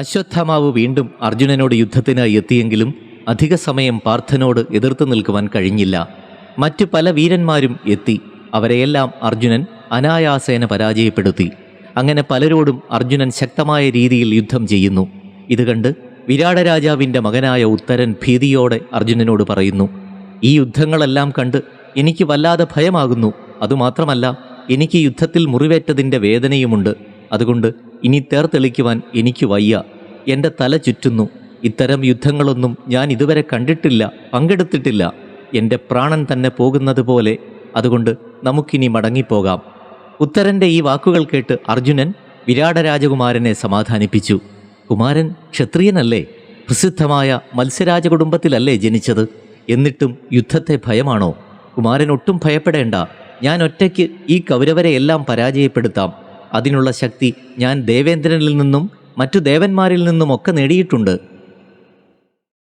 അശ്വത്ഥമാവ് വീണ്ടും അർജുനനോട് യുദ്ധത്തിനായി എത്തിയെങ്കിലും അധിക സമയം പാർത്ഥനോട് എതിർത്തു നിൽക്കുവാൻ കഴിഞ്ഞില്ല. മറ്റു പല വീരന്മാരും എത്തി. അവരെയെല്ലാം അർജുനൻ അനായാസേന പരാജയപ്പെടുത്തി. അങ്ങനെ പലരോടും അർജുനൻ ശക്തമായ രീതിയിൽ യുദ്ധം ചെയ്യുന്നു. ഇത് കണ്ട് വിരാടരാജാവിന്റെ മകനായ ഉത്തരൻ ഭീതിയോടെ അർജുനനോട് പറയുന്നു ഈ യുദ്ധങ്ങളെല്ലാം കണ്ട് എനിക്ക് വല്ലാതെ ഭയമാകുന്നു. അതുമാത്രമല്ല എനിക്ക് യുദ്ധത്തിൽ മുറിവേറ്റതിന്റെ വേദനയുമുണ്ട്. അതുകൊണ്ട് ഇനി തേർത്തെളിക്കുവാൻ എനിക്ക് വയ്യ. എന്റെ തല ചുറ്റുന്നു. ഇത്തരം യുദ്ധങ്ങളൊന്നും ഞാൻ ഇതുവരെ കണ്ടിട്ടില്ല പങ്കെടുത്തിട്ടില്ല. എന്റെ പ്രാണൻ തന്നെ പോകുന്നത് പോലെ അതുകൊണ്ട് നമുക്കിനി മടങ്ങിപ്പോകാം. ഉത്തരന്റെ ഈ വാക്കുകൾ കേട്ട് അർജുനൻ വിരാട രാജകുമാരനെ സമാധാനിപ്പിച്ചു. കുമാരൻ ക്ഷത്രിയനല്ലേ? പ്രസിദ്ധമായ മത്സ്യരാജ കുടുംബത്തിലല്ലേ ജനിച്ചത്? എന്നിട്ടും യുദ്ധത്തെ ഭയമാണോ? കുമാരൻ ഒട്ടും ഭയപ്പെടേണ്ട. ഞാൻ ഒറ്റയ്ക്ക് ഈ കൗരവരെയെല്ലാം പരാജയപ്പെടുത്താം. അതിനുള്ള ശക്തി ഞാൻ ദേവേന്ദ്രനിൽ നിന്നും മറ്റു ദേവന്മാരിൽ നിന്നുമൊക്കെ നേടിയിട്ടുണ്ട്.